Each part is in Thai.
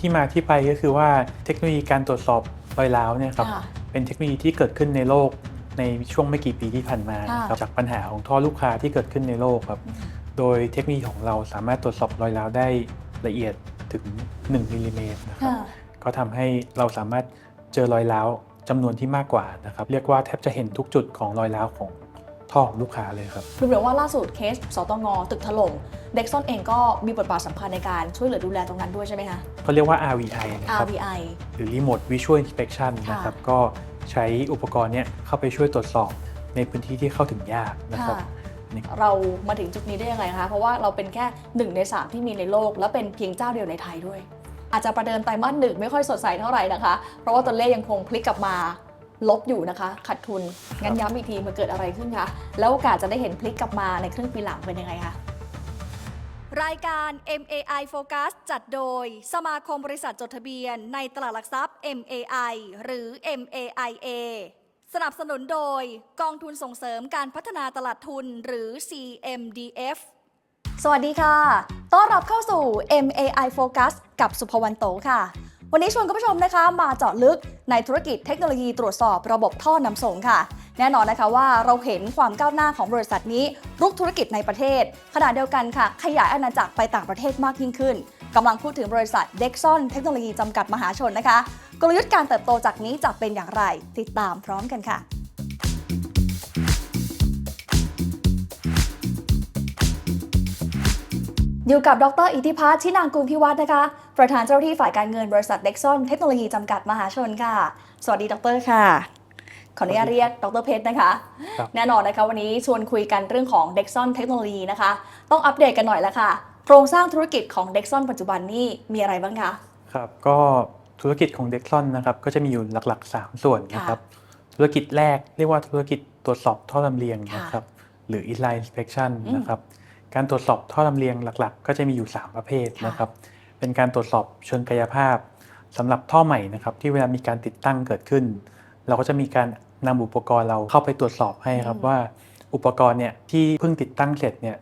ที่มาที่ไปก็คือว่าเทคโนโลยีการตรวจสอบรอยร้าวเนี่ยครับค่ะเป็นเทคโนโลยีที่เกิดขึ้นในโลกในช่วงไม่กี่ปีที่ผ่านมาค่ะนะครับจากปัญหาของท่อลูกค้าที่เกิดขึ้นในโลกครับ โดยเทคโนโลยีของเราสามารถตรวจสอบรอยร้าวได้ละเอียดถึง 1มิลลิเมตรนะครับ ค่ะ ก็ทำให้เราสามารถเจอรอยร้าวจำนวนที่มากกว่านะครับ เรียกว่าแทบจะเห็นทุกจุดของรอยร้าวของ ท่อของลูกค้าเลยครับดูเหมือนว่าล่าสุดเคสสตงตึกถล่มเด็กซ่อนเองก็มีบทบาทสำคัญในการช่วยเหลือดูแลตรงนั้นด้วยใช่ไหมคะ เขาเรียกว่า RVI นะครับ RVI หรือ Remote Visual Inspection ค่ะนะครับ ก็ใช้อุปกรณ์เนี้ยเข้าไปช่วยตรวจสอบในพื้นที่ที่เข้าถึงยากนะครับค่ะนี่เรามาถึงจุดนี้ได้ยังไงคะ เพราะว่าเราเป็นแค่หนึ่งในสามที่มีในโลก และเป็นเพียงเจ้าเดียวในไทยด้วย อาจจะประเดิมไตรมาสหนึ่งไม่ค่อยสดใสเท่าไหร่นะคะ เพราะว่าตัวเลขยังคงพลิกกลับมา ลบอยู่นะคะขาดทุน งั้นย้ำอีกทีมันเกิดอะไรขึ้นคะ แล้วโอกาสจะได้เห็นพลิกกลับมาในครึ่งปีหลังเป็นยังไงคะ รายการ MAI Focus จัดโดย สมาคมบริษัทจดทะเบียน ในตลาดหลักทรัพย์ MAI หรือ MAIA สนับสนุนโดยกองทุนส่งเสริมการพัฒนาตลาดทุนหรือ CMDF สวัสดีค่ะ ต้อนรับเข้าสู่ MAI Focus กับสุภวรรณโตค่ะ วันนี้ชวนคุณผู้ชมนะคะ มาเจาะลึกในธุรกิจเทคโนโลยีตรวจสอบระบบท่อนำส่งค่ะ แน่นอนนะคะว่าเราเห็นความก้าวหน้าของบริษัทนี้รุกธุรกิจในประเทศ ขณะเดียวกันค่ะ ขยายอาณาจักรไปต่างประเทศมากยิ่งขึ้นกำลังพูดถึงบริษัท Dexon เทคโนโลยีจำกัดมหาชนนะคะ กลยุทธ์การเติบโตจากนี้จะเป็นอย่างไร ติดตามพร้อมกันค่ะอยู่กับดรอิทธิพัฒน์ชินางกุลพิวัฒน์นะคะ ประธานเจ้าหน้าที่ฝ่ายการเงินบริษัทเด็กซอนเทคโนโลยีจำกัดมหาชนค่ะ สวัสดีดรค่ะ ขออนุญาตเรียกดรเพชรนะคะครับแน่นอนนะคะวันนี้ชวนคุยกันเรื่องของเด็กซอนเทคโนโลยีนะคะ ต้องอัปเดตกันหน่อยละค่ะ โครงสร้างธุรกิจของเด็กซอนปัจจุบันนี่มีอะไรบ้างคะ ครับ ก็ธุรกิจของ Dexon นะครับก็จะมีอยู่หลัก ๆ 3 ส่วนนะครับ ธุรกิจแรกเรียกว่าธุรกิจตรวจสอบท่อลำเลียงค่ะนะครับ หรือ inline inspection อืมนะครับ การตรวจสอบท่อลำเลียงหลัก ๆ ก็จะมีอยู่ 3 ประเภทค่ะนะครับ เป็นการตรวจสอบเชิงกายภาพสำหรับท่อใหม่นะครับที่เวลามีการติดตั้งเกิดขึ้น เราก็จะมีการนำอุปกรณ์เราเข้าไปตรวจสอบให้ครับอืมว่า อุปกรณ์เนี่ยที่เพิ่งติดตั้งเสร็จเนี่ย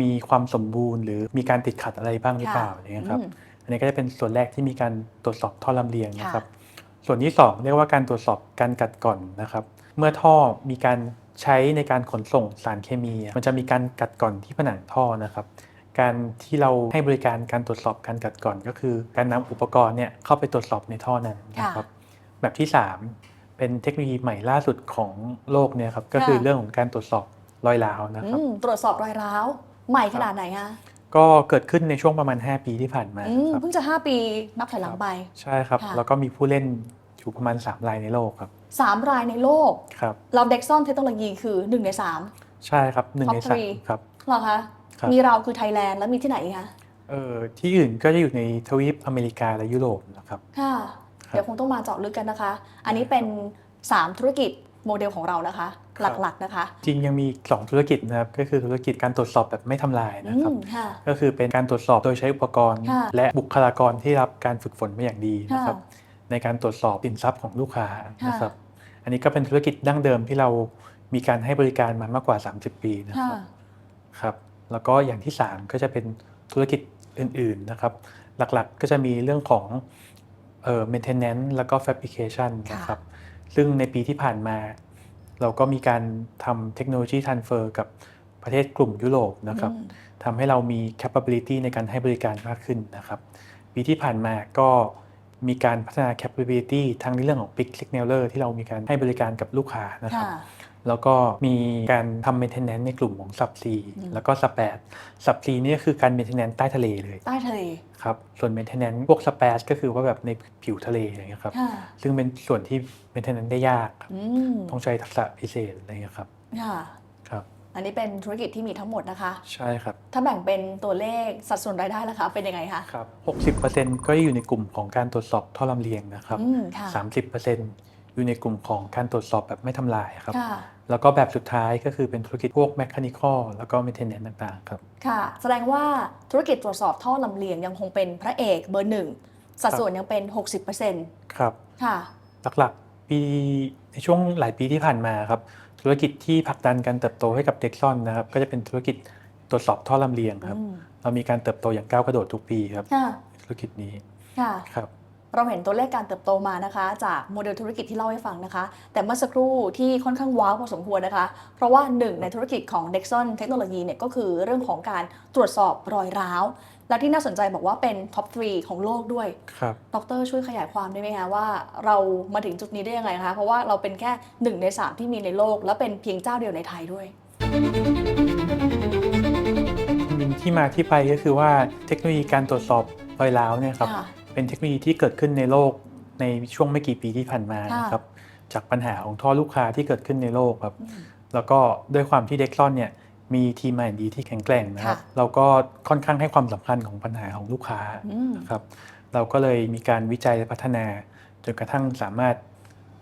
มีความสมบูรณ์ หรือมีการติดขัดอะไรบ้างหรือเปล่าอย่างเงี้ยครับอืมอันนี้ก็จะเป็นส่วนแรกที่มีการตรวจสอบท่อลำเลียงนะครับค่ะส่วนที่ 2 เรียกว่าการตรวจสอบการกัดก่อนนะครับ เมื่อท่อมีการใช้ในการขนส่งสารเคมี มันจะมีการกัดก่อนที่ผนังท่อนะครับ การที่เราให้บริการการตรวจสอบการกัดก่อนก็คือ การนำอุปกรณ์เนี่ยเข้าไปตรวจสอบในท่อนั้นนะครับแบบที่ 3 เป็นเทคโนโลยีใหม่ล่าสุดของโลกเนี่ยครับก็คือค่ะเรื่องของการตรวจสอบรอยร้าวนะครับอืมตรวจสอบรอยร้าวใหม่ขนาดไหนคะก็เกิดขึ้นในช่วงประมาณ 5 ปีที่ผ่านมาอืมครับเพิ่งจะ 5 ปีนับถอยหลังไป ใช่ครับค่ะแล้วก็มีผู้เล่นอยู่ประมาณ 3 รายในโลกครับ 3 รายในโลกครับเราเด็กซอนเทคโนโลยีคือ 1 ใน 3 ใช่ครับหนึ่ง Top ในสาม three ครับเหรอคะครับ มีเราคือไทยแลนด์แล้วมีที่ไหนอีกคะเอ่อที่อื่นก็จะอยู่ในทวีปอเมริกาและยุโรปนะครับค่ะครับเดี๋ยวคงต้องมาเจาะลึกกันนะคะ อันนี้เป็น 3 ธุรกิจโมเดลของเรานะคะครับหลักๆนะคะ จริงยังมี 2 ธุรกิจนะครับก็คือธุรกิจการตรวจสอบแบบไม่ทำลายอืนะครับมค่ะก็คือเป็นการตรวจสอบโดยใช้อุปกรณ์ค่ะและบุคลากรที่รับการฝึกฝนมาอย่างดีนะครับในการตรวจสอบสินทรัพย์ของลูกค้านะครับอันนี้ก็เป็นธุรกิจดั้งเดิมที่เรามีการให้บริการมามากกว่า 30 ปีนะคค่ะรับครับ แล้วก็อย่างที่ 3 ก็จะเป็นธุรกิจอื่นๆนะครับ หลักๆก็จะมีเรื่องของเอ่อ maintenance แล้วก็ fabrication ค่ะนะครับ ซึ่งในปีที่ผ่านมา เราก็มีการทำเทคโนโลยี transfer กับประเทศกลุ่มยุโรปนะครับอืมทำให้เรามี capability ในการให้บริการมากขึ้นนะครับ ปีที่ผ่านมาก็มีการพัฒนา capability ทั้งในเรื่องของ big signaler ที่เรามีการให้บริการกับลูกค้านะครับค่ะ แล้วก็มีการทำ maintenance ในกลุ่มของ sub C อืมแล้วก็ sub 8 sub C นี่ก็คือการ maintenance ใต้ทะเลเลย ใต้ทะเล ครับ ส่วน maintenance พวก sub 8ก็คือว่าแบบในผิวทะเลอย่างเงี้ยครับค่ะซึ่งเป็นส่วนที่ maintenance ได้ยากครับอืมต้องใช้ทักษะพิเศษอะไรเงี้ยครับค่ะครับ อันนี้เป็นธุรกิจที่มีทั้งหมดนะคะ ใช่ครับ ถ้าแบ่งเป็นตัวเลขสัดส่วนรายได้ล่ะคะเป็นยังไงคะ ครับ 60%ก็อยู่ในกลุ่มของการตรวจสอบท่อลำเลียงนะครับอืมค่ะ30% อยู่ในกลุ่มของการตรวจสอบแบบไม่ทำลายครับ ค่ะแล้วก็แบบสุดท้ายก็คือเป็นธุรกิจพวก mechanical แล้วก็ maintenance ต่างๆครับ ค่ะ แสดงว่าธุรกิจตรวจสอบท่อลำเลียงยังคงเป็นพระเอกเบอร์หนึ่งสัดส่วนยังเป็น 60%ครับ ค่ะ หลักๆปีในช่วงหลายปีที่ผ่านมาครับ ธุรกิจที่ผลักดันการเติบโตให้กับเด็กซ่อนนะครับ ก็จะเป็นธุรกิจตรวจสอบท่อลำเลียงครับ อืมเรามีการเติบโตอย่างก้าวกระโดดทุกปีครับ ค่ะ ธุรกิจนี้ค่ะ ครับ เราเห็นตัวเลขการเติบโตมานะคะ จากโมเดลธุรกิจที่เล่าให้ฟังนะคะ แต่เมื่อสักครู่ที่ค่อนข้างว้าวพอสมควรนะคะ เพราะว่าหนึ่งในธุรกิจของ Dexon เทคโนโลยีเนี่ยก็คือเรื่องของการตรวจสอบรอยร้าว และที่น่าสนใจบอกว่าเป็นท็อป3ของโลกด้วยครับดรช่วยขยายความได้ไหมคะว่าเรามาถึงจุดนี้ได้ยังไงคะเพราะว่าเราเป็นแค่หนึ่งในสามที่มีในโลก และเป็นเพียงเจ้าเดียวในไทยด้วยที่มาที่ไปก็คือว่าเทคโนโลยีการตรวจสอบรอยร้าวเนี่ยครับค่ะ เป็นเทคโนโลยีที่เกิดขึ้นในโลกในช่วงไม่กี่ปีที่ผ่านมาค่ะนะครับจากปัญหาของท่อลูกค้าที่เกิดขึ้นในโลกครับอืมแล้วก็ด้วยความที่เด็กซอนเนี่ยมีทีม R&D ที่แข็งแกร่งนะครับค่ะเราก็ค่อนข้างให้ความสำคัญของปัญหาของลูกค้าอืมนะครับเราก็เลยมีการวิจัยและพัฒนาจนกระทั่งสามารถ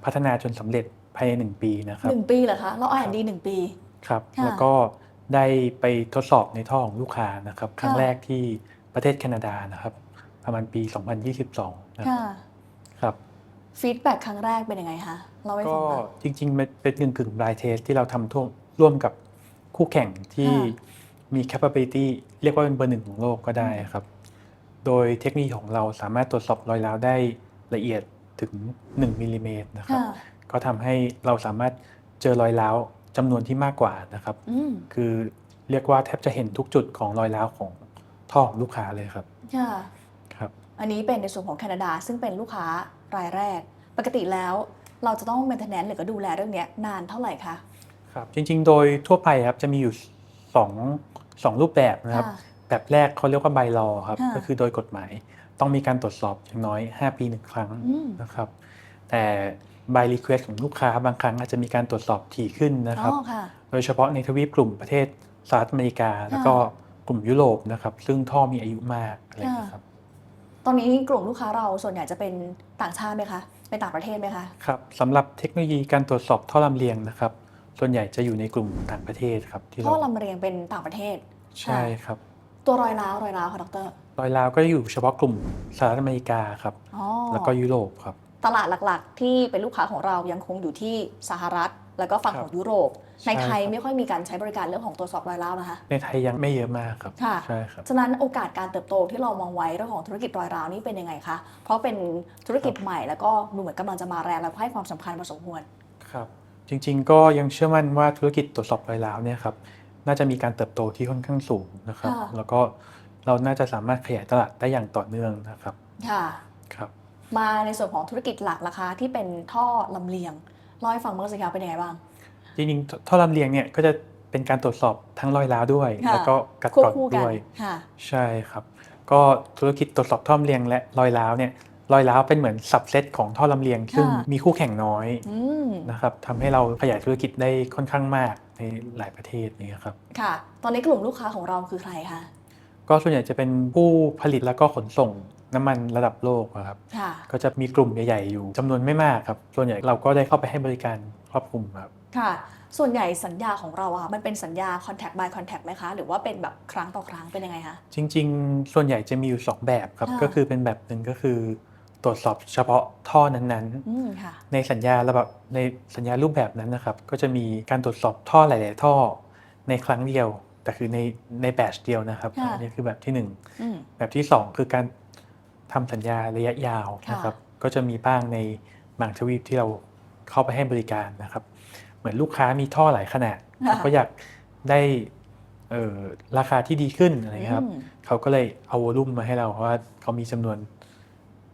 พัฒนาจนสำเร็จภายในหนึ่งปีนะครับหนึ่งปีเหรอคะเราอ่านดีหนึ่งปีครับค่ะแล้วก็ได้ไปทดสอบในท่อของลูกค้านะครับครั้งค่ะแรกที่ประเทศแคนาดานะครับ ประมาณปี 2022 นะครัค่ะบครับฟีดแบ็กครั้งแรกเป็นยังไงคะเราให้ก็ฟังหน่อย จริงๆมันเป็นกึ่งกึ่งรายเทสที่เราทำท่วมร่วมกับคู่แข่งที่ค่ะ มี capability เรียกว่าเป็นเบอร์หนึ่งของโลกก็ได้ครับ โดยเทคโนโลยีของเราสามารถตรวจสอบรอยร้าวได้ละเอียดถึง 1มิลลิเมตรนะครับ ค่ะก็ทำให้เราสามารถเจอรอยร้าวจำนวนที่มากกว่านะครับ อืมคือเรียกว่าแทบจะเห็นทุกจุดของรอยร้าวของท่อของลูกค้าเลยครับ ค่ะครับ อันนี้เป็นในส่วนของแคนาดา ซึ่งเป็นลูกค้ารายแรก ปกติแล้วเราจะต้อง maintenance หรือก็ดูแลเรื่องเนี้ยนานเท่าไหร่คะ ครับ จริง ๆ โดยทั่วไปครับจะมีอยู่สองสองรูปแบบนะครับค่ะแบบแรกเขาเรียกว่าใบลอครับค่ะก็คือโดยกฎหมายต้องมีการตรวจสอบอย่างน้อย 5 ปีหนึ่งครั้งอืมนะครับ แต่ใบรีเควสของลูกค้าบางครั้งอาจจะมีการตรวจสอบถี่ขึ้นนะคอ๋รับอค่ะโดยเฉพาะในทวีปกลุ่มประเทศสหรัฐอเมริกา แล้วก็กลุ่มยุโรปนะครับ ซึ่งท่อมีอายุมากอะไรอย่างเงี้ยครับ ตอนนี้กลุ่มลูกค้าเราส่วนใหญ่จะเป็นต่างชาติไหมคะเป็นต่างประเทศไหมคะครับสำหรับเทคโนโลยีการตรวจสอบท่อลำเลียงนะครับ ส่วนใหญ่จะอยู่ในกลุ่มต่างประเทศครับที่ท่เราอลำเรียงเป็นต่างประเทศใช่ครับ ตัวรอยร้าวรอยร้าวค่ะดรรอยร้าวก็อยู่เฉพาะกลุ่มสหรัฐอเมริกาครับอ๋อแล้วก็ยุโรปครับตลาดหลักๆ ที่เป็นลูกค้าของเรายังคงอยู่ที่สหรัฐ แล้วก็ฝั่งครับของยุโรปใช่ในไทยครับไม่ค่อยมีการใช้บริการเรื่องของตรวจสอบรอยร้าวนะคะ ในไทยยังไม่เยอะมากครับค่ะใช่ครับ ฉะนั้นโอกาสการเติบโตที่เรามองไว้เรื่องของธุรกิจรอยร้าวนี่เป็นยังไงคะ เพราะเป็นธุรกิจใหม่แล้วก็ดูเหมือนกำลังจะมาแรงแล้วก็ให้ความสำคัญพอสมควร ครับ จริงๆ ก็ยังเชื่อมั่นว่าธุรกิจตรวจสอบรอยร้าวเนี่ยครับน่าจะมีการเติบโตที่ค่อนข้างสูงนะครับค่ะแล้วก็เราน่าจะสามารถขยายตลาดได้อย่างต่อเนื่องนะครับ ค่ะ ครับ มาในส่วนของธุรกิจหลักราคาที่เป็นท่อลำเลียง เล่าให้ฟังบ้างสิคะเป็นยังไงบ้าง จริงๆท่อลำเลียงเนี่ยก็จะเป็นการตรวจสอบทั้งรอยร้าวด้วย ค่ะแล้วก็กัดควบกร่อนคู่กันด้วยค่ะ ใช่ครับ ก็ธุรกิจตรวจสอบท่อลำเลียงและรอยร้าวเนี่ยรอยร้าวเป็นเหมือนสับเซตของท่อลำเลียง ซึ่งค่ะมีคู่แข่งน้อยอืมนะครับทำให้เราขยายธุรกิจได้ค่อนข้างมากในหลายประเทศนี่ครับ ค่ะ ตอนนี้กลุ่มลูกค้าของเราคือใครคะ ก็ส่วนใหญ่จะเป็นผู้ผลิตแล้วก็ขนส่ง น้ำมันระดับโลกอะครับ ค่ะ ก็จะมีกลุ่มใหญ่ ๆ อยู่จำนวนไม่มากครับ ส่วนใหญ่เราก็ได้เข้าไปให้บริการครอบคลุมครับ ค่ะ ส่วนใหญ่สัญญาของเราอะมันเป็นสัญญา contact by contact ไหมคะ หรือว่าเป็นแบบครั้งต่อครั้งเป็นยังไงคะ จริง ๆ ส่วนใหญ่จะมีอยู่ 2 แบบครับค่ะก็คือเป็นแบบหนึ่งก็คือ ตรวจสอบเฉพาะท่อนั้นอืมค่ะ ๆ ในสัญญาระบบในสัญญารูปแบบนั้นนะครับ ก็จะมีการตรวจสอบท่อหลาย ๆ ท่อ ในครั้งเดียว แต่คือในในแบชเดียวนะครับ ค่ะ อันนี้คือแบบที่หนึ่ง อืมแบบที่ 2 คือการ ทำสัญญาระยะยาวค่ะนะครับ ก็จะมีบ้างในบางทวีปที่เราเข้าไปให้บริการนะครับ เหมือนลูกค้ามีท่อหลายขนาดค่ะเขาก็อยากได้เอ่อราคาที่ดีขึ้นอะไรเงี้ยครับอืมเขาก็เลยเอาวอลุ่มมาให้เราเพราะว่าเขามีจำนวน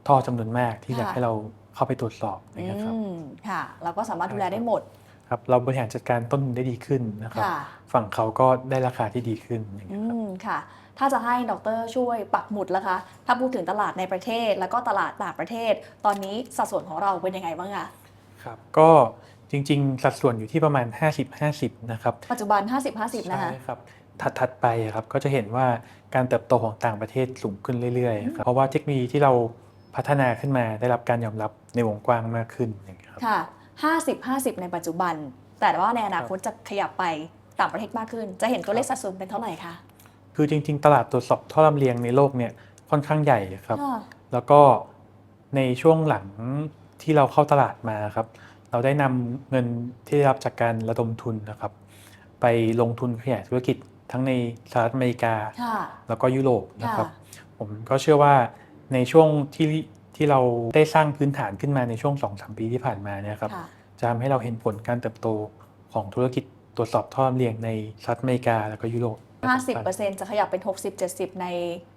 ท่อจำนวนมากที่อยากค่ะให้เราเข้าไปตรวจสอบนะครับอืมค่ะ เราก็สามารถดูแลได้หมดครับเราบริหารจัดการต้นทุนได้ดีขึ้นนะครับค่ะฝั่งเขาก็ได้ราคาที่ดีขึ้นอย่างอืเงี้ยครับมค่ะ ถ้าจะให้ดรช่วยปักหมุดละคะ ถ้าพูดถึงตลาดในประเทศ แล้วก็ตลาดต่างประเทศ ตอนนี้สัดส่วนของเราเป็นยังไงบ้างคะครับก็จริง ๆ สัดส่วนอยู่ที่ประมาณ 50-50 นะครับ ปัจจุบัน 50-50 นะคะใช่ครับถัดถัดไปอะครับก็จะเห็นว่าการเติบโตของต่างประเทศสูงขึ้นเรื่อยๆครับเพราะว่าเทคโนโลยีที่เราพัฒนาขึ้นมาได้รับการยอมรับในวงกว้างมากขึ้นอย่างเงี้ยครับค่ะ 50-50 ในปัจจุบัน แต่ว่าในอนาคตจะขยับไปต่างประเทศมากขึ้น จะเห็นตัวเลขสัดส่วนเป็นเท่าไหร่คะ คือจริง ๆ ตลาดตรวจสอบท่อลำเลียงในโลกเนี่ยค่อนข้างใหญ่ครับค่ะแล้วก็ในช่วงหลังที่เราเข้าตลาดมาครับ เราได้นำเงินที่ได้รับจากการระดมทุนนะครับ ไปลงทุนขยายธุรกิจทั้งในสหรัฐอเมริกาค่ะแล้วก็ยุโรปนะครับค่ะผมก็เชื่อว่าในช่วงที่ที่เราได้สร้างพื้นฐานขึ้นมาในช่วง2-3ปีที่ผ่านมาเนี่ยครับค่ะจะทำให้เราเห็นผลการเติบโตของธุรกิจตรวจสอบท่อลำเลียงในสหรัฐอเมริกา แล้วก็ยุโรป 50%จะขยับเป็น 60-70 ใน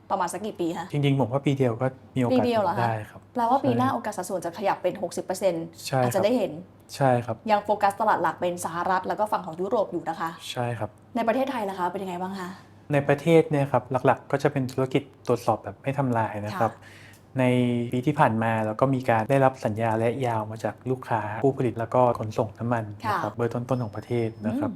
ประมาณสักกี่ปีคะจริงๆผมว่าปีเดียวก็มีโอกาสปีเดียวเหรอคะ ได้ครับ แปลว่าปีหน้าใช่โอกาสสัดส่วนจะขยับเป็น 60%ใช่อาจครัจะบได้เห็น ใช่ครับ ยังโฟกัสตลาดหลักเป็นสหรัฐแล้วก็ฝั่งของยุโรปอยู่นะคะ ใช่ครับ ในประเทศไทยล่ะคะ เป็นยังไงบ้างคะ ในประเทศเนี่ยครับหลักๆ ก็จะเป็นธุรกิจตรวจสอบแบบไม่ทำลายนะครับ ในปีที่ผ่านมาเราก็มีการได้รับสัญญาและยาวมาจากลูกค้าผู้ผลิตแล้วก็ขนส่งน้ำมันนะครับเบอร์ต้นๆของประเทศนะครับ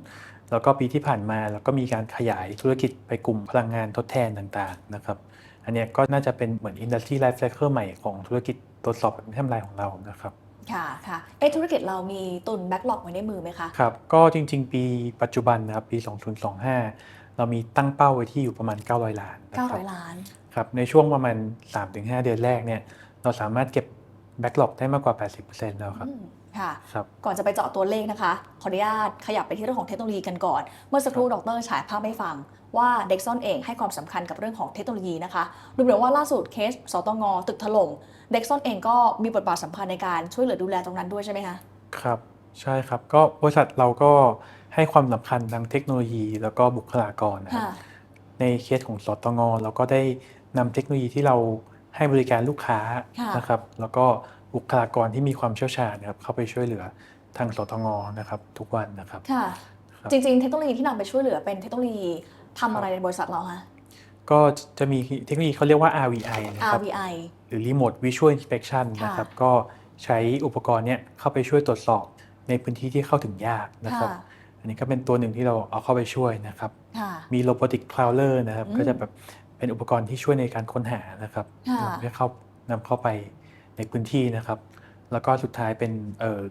แล้วก็ปีที่ผ่านมาเราก็มีการขยายธุรกิจไปกลุ่มพลังงานทดแทนต่างๆนะครับอันเนี้ยก็น่าจะเป็นเหมือนอินดัสทรีไลฟ์ไซเคิลใหม่ของธุรกิจตรวจสอบแบบไม่ทำลายของเรานะครับค่ะค่ะเอะธุรกิจเรามีตุนแบ็กหลอกไว้ในมือไหมคะครับก็จริง ๆ ปีปัจจุบันนะครับปี 2025 เรามีตั้งเป้าไว้ที่อยู่ประมาณ 900 ล้านนะครับ900 ล้านครับในช่วงประมาณ 3-5 เดือนแรกเนี่ยเราสามารถเก็บแบ็กหลอกได้มากกว่า 80%แล้วครับอืม ค่ะ ครับก่อนจะไปเจาะตัวเลขนะคะ ขออนุญาตขยับไปที่เรื่องของเทคโนโลยีกันก่อน เมื่อสักครู่ดรฉายภาพให้ฟังว่าเด็กซ่อนเองให้ความสำคัญกับเรื่องของเทคโนโลยีนะคะดูเหมือนว่าล่าสุดเคสสตงตึกถล่มเด็กซ่อนเองก็มีบทบาทสำคัญในการช่วยเหลือดูแลตรงนั้นด้วยใช่ไหมคะ ครับใช่ครับ ก็บริษัทเราก็ให้ความสำคัญทางเทคโนโลยีแล้วก็บุคลากรนะครับค่ะในเคสของสตงเราก็ได้นำเทคโนโลยีที่เราให้บริการลูกค้าค่ะ นะครับ แล้วก็ บุคลากรที่มีความเชี่ยวชาญนะครับเข้าไปช่วยเหลือทางสตงนะครับทุกวันนะครับค่ะครับจริง ๆ เทคโนโลยีที่นำไปช่วยเหลือเป็นเทคโนโลยีทำอะไรในบริษัทเราคะก็จะมีเทคโนโลยีเขาเรียกว่า RVI นะครับ RVI หรือ Remote Visual Inspection ค่ะนะครับก็ใช้อุปกรณ์เนี้ยเข้าไปช่วยตรวจสอบในพื้นที่ที่เข้าถึงยากนะครับค่ะอันนี้ก็เป็นตัวหนึ่งที่เราเอาเข้าไปช่วยนะครับค่ะมี Robotic Crawler นะครับอืมก็จะแบบเป็นอุปกรณ์ที่ช่วยในการค้นหานะครับค่ะเพื่อเข้านำเข้าไป ในพื้นที่นะครับ แล้วก็สุดท้ายเป็นเอ่อ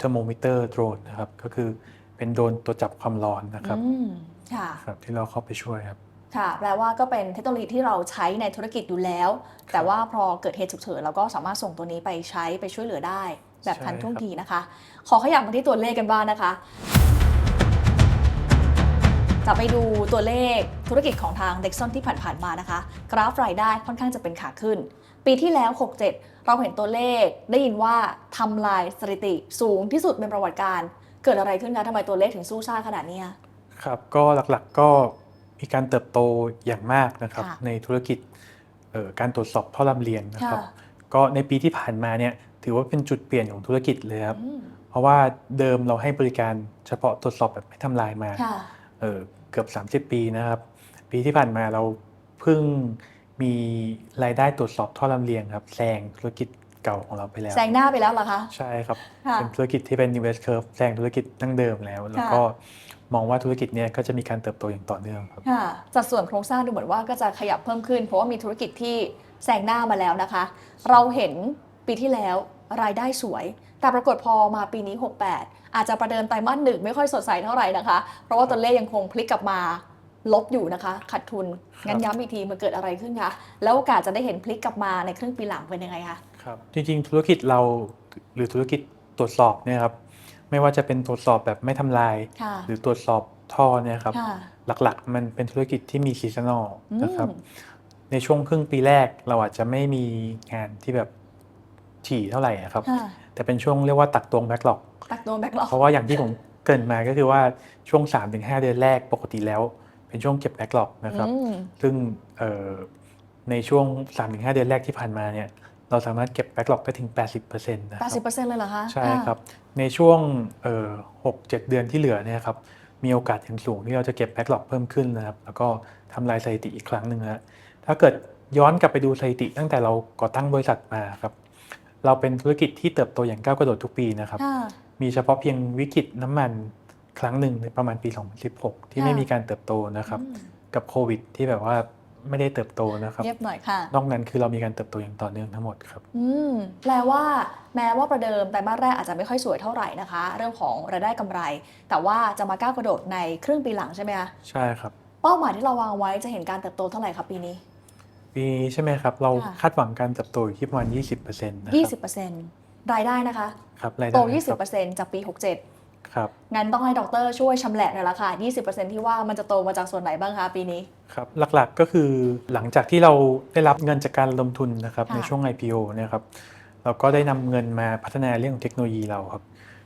thermometer drone นะครับ ก็คือเป็นโดรนตัวจับความร้อนนะครับอืมค่ะ ครับที่เราเข้าไปช่วยครับ ค่ะ แปลว่าก็เป็นเทคโนโลยีที่เราใช้ในธุรกิจอยู่แล้ว แต่ว่าพอเกิดเหตุฉุกเฉินเราก็สามารถส่งตัวนี้ไปใช้ไปช่วยเหลือได้ แบบทันท่วงทีนะคะ ขอขยับมาที่ตัวเลขกันบ้างนะคะ จะไปดูตัวเลขธุรกิจของทางเด็กซอนที่ผ่านๆมานะคะ กราฟรายได้ค่อนข้างจะเป็นขาขึ้น ปีที่แล้ว 67 เราเห็นตัวเลขได้ยินว่าทำลายสถิติสูงที่สุดเป็นประวัติการเกิดอะไรขึ้นคะทำไมตัวเลขถึงสู้ซ่าขนาดนี้อะครับก็หลักๆก็มีการเติบโตอย่างมากนะครับค่ะในธุรกิจเอ่อการตรวจสอบท่อลำเลียงนะครับค่ะก็ในปีที่ผ่านมาเนี่ยถือว่าเป็นจุดเปลี่ยนของธุรกิจเลยครับอืมเพราะว่าเดิมเราให้บริการเฉพาะตรวจสอบแบบไม่ทำลายมาค่ะเออเกือบ 30 ปีนะครับ ปีที่ผ่านมาเราเพิ่ง มีรายได้ตรวจสอบท่อลำเลียงครับแซงธุรกิจเก่าของเราไปแล้ว แซงหน้าไปแล้วเหรอคะ ใช่ครับ ค่ะเป็นธุรกิจที่เป็น invest curve แซงธุรกิจดั้งเดิมแล้ว แล้วก็มองว่าธุรกิจเนี้ยก็จะมีการเติบโตอย่างต่อเนื่องครับ ค่ะสัดส่วนโครงสร้างดูเหมือนว่าก็จะขยับเพิ่มขึ้น เพราะว่ามีธุรกิจที่แซงหน้ามาแล้วนะคะ เราเห็นปีที่แล้วรายได้สวย แต่ปรากฏพอมาปีนี้ 68 อาจจะประเดิมไตรมาสหนึ่งไม่ค่อยสดใสเท่าไหร่นะคะ เพราะว่าตัวเลขยังคงพลิกกลับมา ลบอยู่นะคะขาดทุนครับงั้นย้ำอีกทีมันเกิดอะไรขึ้นคะแล้วโอกาสจะได้เห็นพลิกกลับมาในครึ่งปีหลังเป็นยังไงคะครับจริงๆ ธุรกิจเราหรือธุรกิจตรวจสอบเนี่ยครับไม่ว่าจะเป็นตรวจสอบแบบไม่ทำลายค่ะหรือตรวจสอบท่อเนี่ยครับค่ะหลักๆ มันเป็นธุรกิจที่มีซีซันอลอืมนะครับในช่วงครึ่งปีแรกเราอาจจะไม่มีงานที่แบบถี่เท่าไหร่อะครับค่ะแต่เป็นช่วงเรียกว่าตักตวงแบ็กหลอกตักโดนแบ็กหลอกเพราะว่าอย่างที่ผมเกรินมาก็คือว่าช่วง 3-5 เดือนแรกปกติแล้ว เป็นช่วงเก็บแบ็กหลอกนะครับอืมซึ่งเอ่อในช่วง 3-5 เดือนแรกที่ผ่านมาเนี่ยเราสามารถเก็บแบ็กหลอกได้ถึง 80%นะคแปรัดสิบเปอร์เซ็นต์เลยเหรอคะ ใช่ครับ ในช่วงเอ่อ6-7 เดือนที่เหลือเนี่ยครับ มีโอกาสอย่างสูงที่เราจะเก็บแบ็กหลอกเพิ่มขึ้นนะครับ แล้วก็ทำลายสถิติอีกครั้งหนึ่งนะถ้าเกิดย้อนกลับไปดูสถิติตั้งแต่เราก่อตั้งบริษัทมาครับ เราเป็นธุรกิจที่เติบโตอย่างก้าวกระโดดทุกปีนะครับค่ะมีเฉพาะเพียงวิกฤตน้ำมัน ครั้งหนึ่งในประมาณปี 2016 ที่ไม่ค่ะมีการเติบโตนะครับอืมกับโควิด ที่แบบว่าไม่ได้เติบโตนะครับเงียบหน่อยค่ะ นอกนั้นคือเรามีการเติบโตอย่างต่อเนื่องทั้งหมดครับ อืมแปลว่าแม้ว่าประเดิมไตรมาสแรกอาจจะไม่ค่อยสวยเท่าไหร่นะคะ เรื่องของรายได้กำไร แต่ว่าจะมาก้าวกระโดดในครึ่งปีหลังใช่ไหมคะใช่ครับ เป้าหมายที่เราวางไว้จะเห็นการเติบโตเท่าไหร่ครับปีนี้ ปีนี้ใช่ไหมครับ เราค่ะคาดหวังการเติบโตอยู่ที่ประมาณ20%นะครั20%รายได้นะคะครับรายได้โตครับ20%จากปี 67 ครับงั้นต้องให้ดรช่วยชำแหละหน่อยละค่ะ 20%ที่ว่ามันจะโตมาจากส่วนไหนบ้างคะปีนี้ ครับหลักๆก็คือหลังจากที่เราได้รับเงินจากการระดมทุนนะครับค่ะ ในช่วง IPO เนี่ยครับเราก็ได้นำเงินมาพัฒนาเรื่องของเทคโนโลยีเราครับ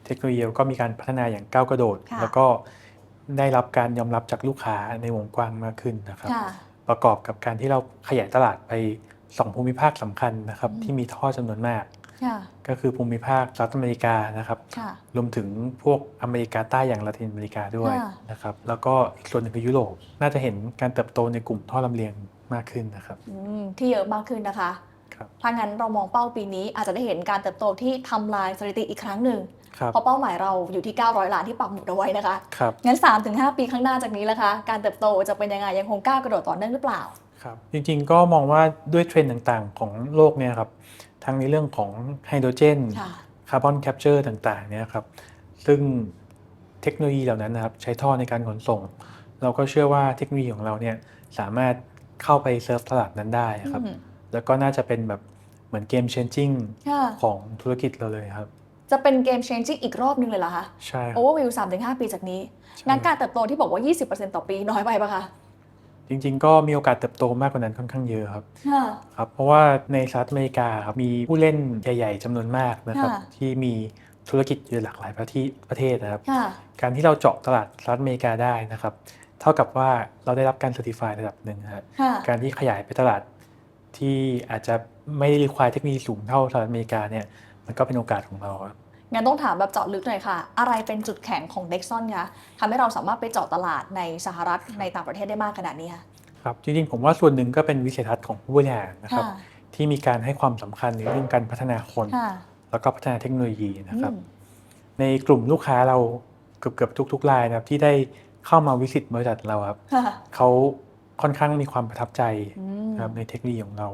เทคโนโลยีเราก็มีการพัฒนาอย่างก้าวกระโดด ค่ะ แล้วก็ได้รับการยอมรับจากลูกค้าในวงกว้างมากขึ้นนะครับ ค่ะ ประกอบกับการที่เราขยายตลาดไปสองภูมิภาคสำคัญนะครับอืม ที่มีท่อจำนวนมากค่ะ ก็คือภูมิภาคสหรัฐอเมริกานะครับค่ะรวมถึงพวกอเมริกาใต้อย่างละตินอเมริกาด้วยค่ะนะครับแล้วก็อีกส่วนหนึ่งคือยุโรปน่าจะเห็นการเติบโตในกลุ่มท่อลำเลียงมากขึ้นนะครับอืมที่เยอะมากขึ้นนะคะครับถ้างั้นเรามองเป้าปีนี้อาจจะได้เห็นการเติบโตที่ทำลายสถิติอีกครั้งหนึ่งครับเพราะเป้าหมายเราอยู่ที่ 900 ล้านที่ปักหมุดเอาไว้นะคะครับงั้น 3-5 ปีข้างหน้าจากนี้ละคะ การเติบโตจะเป็นยังไงยังคงก้าวกระโดดต่อเนื่องหรือเปล่าครับจริงๆก็มองว่าด้วยเทรนด์ต่างๆ ของโลกเนี่ยครับ ทั้งในเรื่องของไฮโดรเจนค่ะคาร์บอนแคปเจอร์ต่างๆเนี่ยครับซึ่งเทคโนโลยีเหล่านั้นนะครับใช้ท่อในการขนส่ง เราก็เชื่อว่าเทคโนโลยีของเราเนี่ยสามารถเข้าไปเซิร์ฟตลาดนั้นได้ครับอืมแล้วก็น่าจะเป็นแบบเหมือนเกมเชนจิ้งค่ะของธุรกิจเราเลยครับจะเป็นเกม changing อีกรอบหนึงเลยเหรอคะ ใช่ครับ overview 3-5ปีจากนี้ใช่งั้นการเติบโตที่บอกว่า 20%ต่อปีน้อยไปปะคะ จริง ๆ ก็มีโอกาสเติบโตมากกว่านั้นค่อนข้างเยอะครับ ค่ะ ครับ เพราะว่าในสหรัฐอเมริกาครับมีผู้เล่นใหญ่ ๆจำนวนมากนะครับ ค่ะ ที่มีธุรกิจอยู่หลากหลายประเทศประเทศนะครับ ค่ะ การที่เราเจาะตลาดสหรัฐอเมริกาได้นะครับ เท่ากับว่าเราได้รับการเซอร์ติฟายระดับหนึ่งนะครับค่ะ การที่ขยายไปตลาดที่อาจจะไม่ได้รีควายเทคโนโลยีสูงเท่าสหรัฐอเมริกาเนี่ยมันก็เป็นโอกาสของเราครับ งั้นต้องถามแบบเจาะลึกหน่อยค่ะ อะไรเป็นจุดแข็งของ Dexon คะทำให้เราสามารถไปเจาะตลาดในสหรัฐในต่างประเทศได้มากขนาดนี้คะครับจริงๆผมว่าส่วนหนึ่งก็เป็นวิสัยทัศน์ของผู้บริหารนะครับค่ะที่มีการให้ความสำคัญในเรื่องการพัฒนาคนค่ะแล้วก็พัฒนาเทคโนโลยีนะครับอืมในกลุ่มลูกค้าเราเกือบเกือบๆทุกๆรายนะครับที่ได้เข้ามาวิสิตบริษัทเราครับค่ะเขาค่อนข้างมีความประทับใจอืมนะครับในเทคโนโลยีของเรา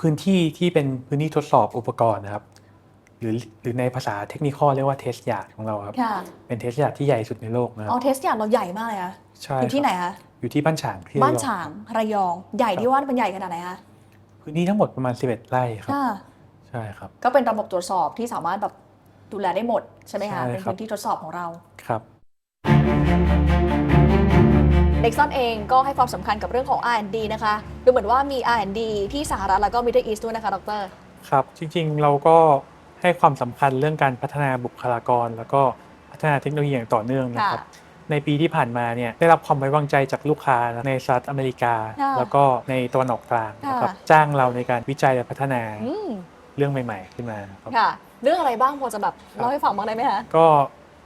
พื้นที่ที่เป็นพื้นที่ทดสอบอุปกรณ์นะครับ หรือหรือในภาษาเทคนิคเรียกว่าเทสยาร์ดของเราครับ ค่ะเป็นเทสยาร์ดที่ใหญ่สุดในโลกนะคเอารับเทสอย่างเราใหญ่มากเลยคะใช่อยู่ที่ครับไหนคะอยู่ที่บ้านฉางที่บ้านระยองฉางระยอง ใหญ่ที่ว่าเป็นใหญ่ขนาดไหนคะพื้นที่ทั้งหมดประมาณ 11 ไร่ครับ ค่ะใช่ครับ ก็เป็นระบบตรวจสอบที่สามารถแบบดูแลได้หมดใช่ไหมคะใช่เป็นครับพื้นที่ทดสอบของเรา ครับ เด็กซอนเองก็ให้ความสำคัญกับเรื่องของ R&D นะคะ ดูเหมือนว่ามี R&D ที่สหรัฐแล้วก็ Middle East ด้วยนะคะดร ครับจริงๆเราก็ ให้ความสำคัญเรื่องการพัฒนาบุคลากร แล้วก็พัฒนาเทคโนโลยีอย่างต่อเนื่องนะครับค่ะในปีที่ผ่านมาเนี่ยได้รับความไว้วางใจจากลูกค้านะในสหรัฐอเมริกาค่ะแล้วก็ในตะวันออกกลางนะครับค่ะจ้างเราในการวิจัยและพัฒนาอืมเรื่องใหม่ ๆ ขึ้นมาครับค่ะ เรื่องอะไรบ้างพอจะแบบครับเล่าให้ฟังบ้างได้ไหมคะก็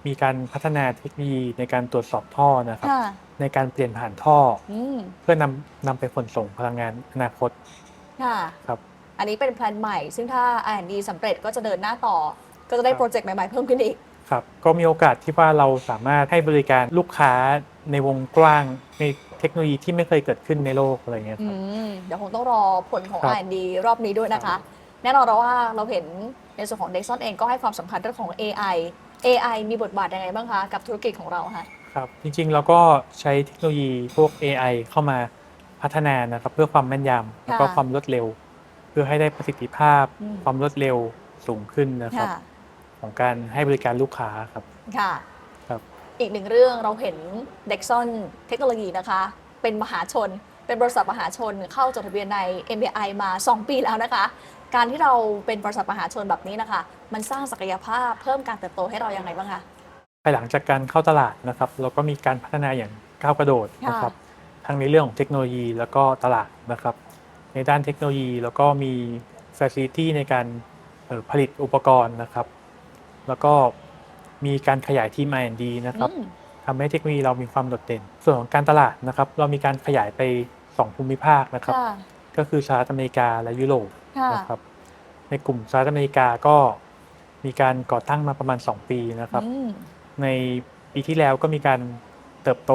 มีการพัฒนาเทคโนโลยีในการตรวจสอบท่อนะครับค่ะในการเปลี่ยนผ่านท่ออืมเพื่อนำนำไปขนส่งพลังงานอนาคตค่ะครับ อันนี้เป็นแพลนใหม่ ซึ่งถ้า R&D สำเร็จก็จะเดินหน้าต่อ ก็จะได้ครับโปรเจกต์ใหม่ๆเพิ่มขึ้นอีก ครับ ก็มีโอกาสที่ว่าเราสามารถให้บริการลูกค้าในวงกว้างในเทคโนโลยีที่ไม่เคยเกิดขึ้นในโลกอะไรเงี้ยคอืรับมเดี๋ยวคงต้องรอผลของ ครับ R&D รอบนี้ด้วยนะคะ แน่นอนเราว่าเราเห็นในส่วนของ Dexon เองก็ให้ความสำคัญเรื่องของ AI AI มีบทบาทยังไงบ้างคะกับธุรกิจของเราคะ ครับ จริงๆ เราก็ใช้เทคโนโลยีพวก AI เข้ามาพัฒนานะครับ เพื่อความแม่นยำแล้วก็ค่ะ ความรวดเร็วเพื่อให้ได้ประสิทธิภาพอืม ความรวดเร็วสูงขึ้นนะครับ ค่ะของการให้บริการลูกค้าครับ ค่ะ ครับ อีกหนึ่งเรื่องเราเห็น Dexon เทคโนโลยีนะคะ เป็นมหาชน เป็นบริษัทมหาชนเข้าจดทะเบียนใน MBI มา 2 ปีแล้วนะคะ การที่เราเป็นบริษัทมหาชนแบบนี้นะคะ มันสร้างศักยภาพเพิ่มการเติบโตให้เรายังไงบ้างคะ ภายหลังจากการเข้าตลาดนะครับ เราก็มีการพัฒนาอย่างก้าวกระโดดค่ะนะครับ ทั้งในเรื่องของเทคโนโลยีแล้วก็ตลาดนะครับ ในด้านเทคโนโลยี แล้วก็มี Facility ในการเอ่อผลิตอุปกรณ์นะครับ แล้วก็มีการขยายทีม R&D นะครับอืมทำให้เทคโนโลยีเรามีความโดดเด่น ส่วนของการตลาดนะครับ เรามีการขยายไป 2 ภูมิภาคนะครับ ค่ะก็คือสหรัฐอเมริกาและยุโรปค่ะนะครับ ในกลุ่มสหรัฐอเมริกาก็มีการก่อตั้งมาประมาณ 2 ปีนะครับ อืมในปีที่แล้วก็มีการเติบโต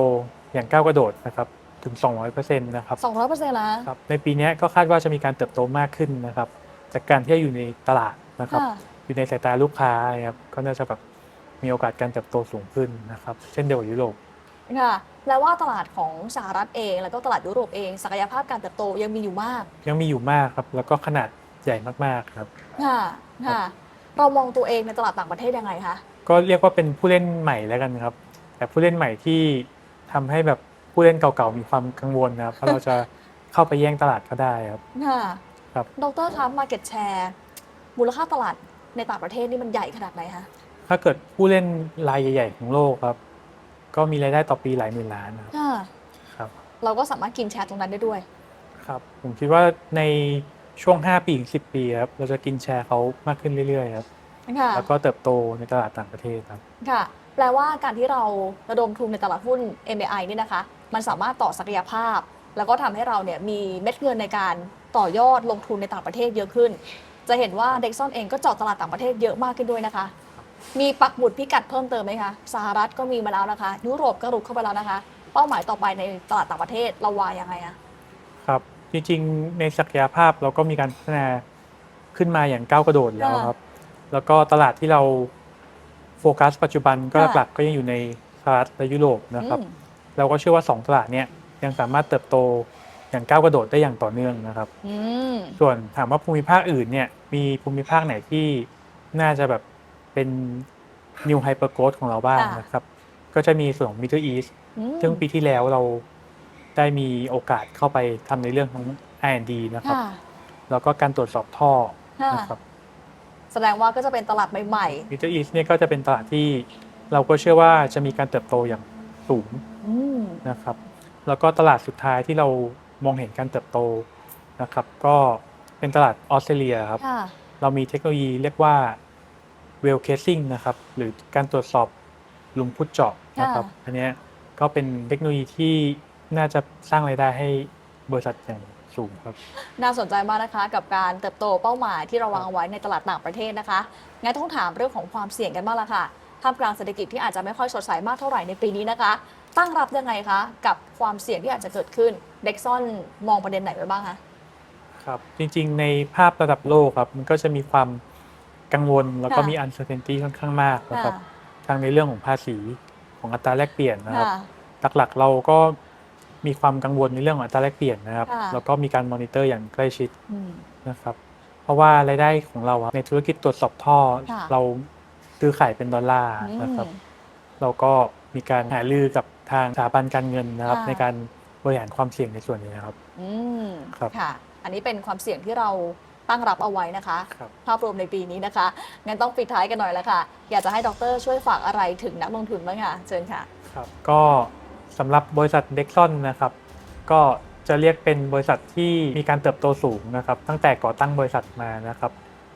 อย่างก้าวกระโดดนะครับ ถึง 200%นะครับสองร้อยเปอร์เซ็นต์แล้วครับในปีนี้ก็คาดว่าจะมีการเติบโตมากขึ้นนะครับ จากการที่อยู่ในตลาดนะครับ ค่ะอยู่ในสายตาลูกค้านะครับก็น่าจะแบบมีโอกาสการเติบโตสูงขึ้นนะครับ เช่นเดียวกับยุโรป ค่ะ แล้วว่าตลาดของสหรัฐเองแล้วก็ตลาดยุโรปเองศักยภาพการเติบโตยังมีอยู่มากยังมีอยู่มากครับ แล้วก็ขนาดใหญ่มากๆครับ ค่ะค่ะ เรามองตัวเองในตลาดต่างประเทศยังไงคะ ก็เรียกว่าเป็นผู้เล่นใหม่แล้วกันครับ แต่ผู้เล่นใหม่ที่ทำให้แบบ ผู้เล่นเก่าๆมีความกังวลนะครับเพราะเราจะเข้าไปแย่งตลาดก็ได้ครับ ค่ะครับ ดรคะ market share มูลค่าตลาดในต่างประเทศนี่มันใหญ่ขนาดไหนคะ ถ้าเกิดผู้เล่นรายใหญ่ ๆ ของโลกครับ ก็มีรายได้ต่อปีหลายหมื่นล้านนะครับค่ะ ครับ เราก็สามารถกินแชร์ตรงนั้นได้ด้วย ครับ ผมคิดว่าในช่วง 5 ปีถึง10 ปีครับเราจะกินแชร์เขามากขึ้นเรื่อยๆครับค่ะ แล้วก็เติบโตในตลาดต่างประเทศครับ ค่ะ แปลว่าการที่เราระดมทุนในตลาดหุ้น MAI นี่นะคะ มันสามารถต่อศักยภาพ แล้วก็ทำให้เราเนี่ยมีเม็ดเงินในการต่อยอดลงทุนในต่างประเทศเยอะขึ้น จะเห็นว่าเด็กซ่อนเองก็เจาะตลาดต่างประเทศเยอะมากขึ้นด้วยนะคะ มีปักหมุดพิกัดเพิ่มเติมไหมคะสหรัฐก็มีมาแล้วนะคะ ยุโรปก็รุกเข้าไปแล้วนะคะ เป้าหมายต่อไปในตลาดต่างประเทศเราวางยังไงอะครับจริงๆ ในศักยภาพเราก็มีการพัฒนาขึ้นมาอย่างก้าวกระโดดแล้วครับ แล้วก็ตลาดที่เราโฟกัสปัจจุบันก็ค่ะหลักๆก็ยังอยู่ในสหรัฐและยุโรปนะครับอืม เราก็เชื่อว่า 2 ตลาดเนี้ยยังสามารถเติบโตอย่างก้าวกระโดดได้อย่างต่อเนื่องนะครับ อืมส่วนถามว่าภูมิภาคอื่นเนี่ยมีภูมิภาคไหนที่น่าจะแบบเป็น new hyper growth ของเราบ้างค่ะนะครับ ก็จะมีส่วนของ Middle East อืมซึ่งปีที่แล้วเราได้มีโอกาสเข้าไปทำในเรื่องของ R&D นะครับ ค่ะแล้วก็การตรวจสอบท่อค่ะนะครับ แสดงว่าก็จะเป็นตลาดใหม่ Middle East เนี่ยก็จะเป็นตลาดที่เราก็เชื่อว่าจะมีการเติบโตอย่างสูงๆ อืมนะครับ แล้วก็ตลาดสุดท้ายที่เรามองเห็นการเติบโตนะครับ ก็เป็นตลาดออสเตรเลียครับ ค่ะ เรามีเทคโนโลยีเรียกว่า well casing นะครับ หรือการตรวจสอบหลุมพุดเจาะนะครับค่ะอันเนี้ยก็เป็นเทคโนโลยีที่น่าจะสร้างรายได้ให้บริษัทอย่างสูงครับ น่าสนใจมากนะคะ กับการเติบโตเป้าหมายที่เราวางเอาไว้ในตลาดต่างประเทศนะคะงั้นต้องถามเรื่องของความเสี่ยงกันบ้างละค่ะท่ามกลางเศรษฐกิจที่อาจจะไม่ค่อยสดใสมากเท่าไหร่ในปีนี้นะคะ ตั้งรับยังไงคะกับความเสี่ยงที่อาจจะเกิดขึ้นเด็กซ่อนมองประเด็นไหนไว้บ้างคะครับจริงๆ ในภาพระดับโลกครับมันก็จะมีความกังวลแล้วก็ค่ะมี uncertainty ค่อนข้างมากนะครับค่ะทั้งในเรื่องของภาษีของอัตราแลกเปลี่ยนนะครับค่ะหลักๆเราก็มีความกังวลในเรื่องของอัตราแลกเปลี่ยนนะครับค่ะแล้วก็มีการมอนิเตอร์อย่างใกล้ชิดอืมนะครับ เพราะว่ารายได้ของเราอะในธุรกิจตรวจสอบท่อค่ะเราซื้อขายเป็นดอลลาร์นะครับอืมเราก็ มีการหารือกับทางสถาบันการเงินนะครับ ค่ะ ในการบริหารความเสี่ยงในส่วนนี้นะครับ อืมครับ ค่ะ อันนี้เป็นความเสี่ยงที่เราตั้งรับเอาไว้นะคะ ครับ ภาพรวมในปีนี้นะคะ งั้นต้องปิดท้ายกันหน่อยแล้วค่ะ อยากจะให้ดรช่วยฝากอะไรถึงนักลงทุนบ้างค่ะ เชิญค่ะ ครับก็สำหรับบริษัทเด็กซอนนะครับ ก็จะเรียกเป็นบริษัทที่มีการเติบโตสูงนะครับ ตั้งแต่ก่อตั้งบริษัทมานะครับ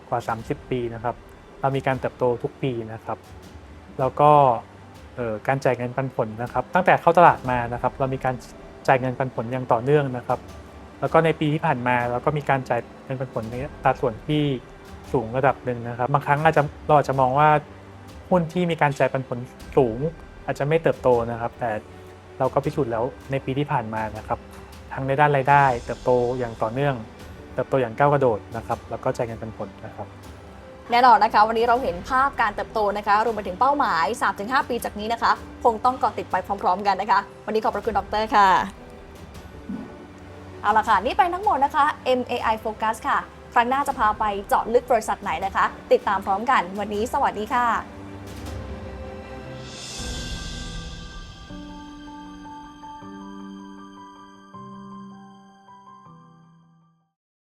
กว่า 30 ปีนะครับ เรามีการเติบโตทุกปีนะครับ แล้วก็เอ่อ การจ่ายเงินปันผลนะครับ ตั้งแต่เข้าตลาดมานะครับ เรามีการจ่ายเงินปันผลอย่างต่อเนื่องนะครับ แล้วก็ในปีที่ผ่านมาเราก็มีการจ่ายเงินปันผลในอัตราส่วนที่สูงระดับหนึ่งนะครับบางครั้งอาจจะเราอาจจะมองว่าหุ้นที่มีการจ่ายปันผลสูง อาจจะไม่เติบโตนะครับ แต่เราก็พิสูจน์แล้วในปีที่ผ่านมานะครับทั้งในด้านรายได้ เติบโตอย่างต่อเนื่อง เติบโตอย่างก้าวกระโดดนะครับ แล้วก็จ่ายเงินปันผลนะครับ แน่นอนนะคะ วันนี้เราเห็นภาพการเติบโตนะคะรวมไปถึงเป้าหมาย 3-5 ปีจากนี้นะคะ คงต้องเกาะติดไปพร้อม ๆ กันนะคะ วันนี้ขอบพระคุณดรค่ะ เอาละค่ะ นี่ไปทั้งหมดนะคะ MAI Focus ค่ะ ครั้งหน้าจะพาไปเจาะลึกบริษัทไหนนะคะ ติดตามพร้อมกัน วันนี้สวัสดีค่ะ